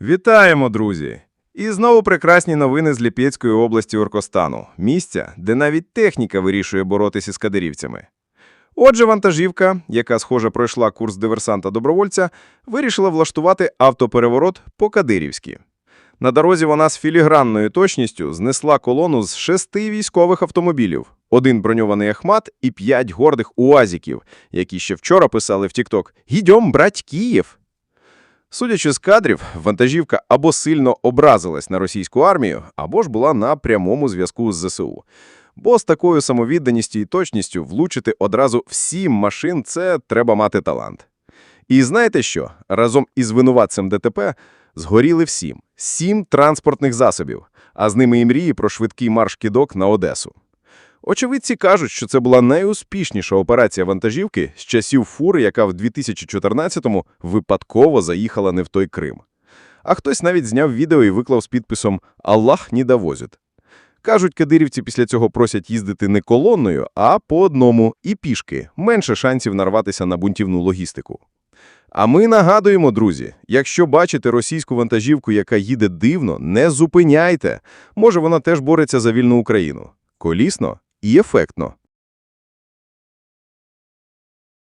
Вітаємо, друзі! І знову прекрасні новини з Ліпецької області Оркостану, місця, де навіть техніка вирішує боротися з кадирівцями. Отже, вантажівка, яка, схоже, пройшла курс диверсанта-добровольця, вирішила влаштувати автопереворот по-кадирівськи. На дорозі вона з філігранною точністю знесла колону з шести військових автомобілів, один броньований Ахмат і п'ять гордих уазіків, які ще вчора писали в Тікток «Гідьом, брать Київ!». Судячи з кадрів, вантажівка або сильно образилась на російську армію, або ж була на прямому зв'язку з ЗСУ. Бо з такою самовідданістю і точністю влучити одразу в сім машин – це треба мати талант. І знаєте що? Разом із винуватцем ДТП згоріли всім – сім транспортних засобів, а з ними і мрії про швидкий марш-кидок на Одесу. Очевидці кажуть, що це була найуспішніша операція вантажівки з часів фури, яка в 2014-му випадково заїхала не в той Крим. А хтось навіть зняв відео і виклав з підписом «Аллах не довозить». Кажуть, кадирівці після цього просять їздити не колонною, а по одному і пішки, менше шансів нарватися на бунтівну логістику. А ми нагадуємо, друзі, якщо бачите російську вантажівку, яка їде дивно, не зупиняйте. Може, вона теж бореться за вільну Україну. Колісно і ефектно.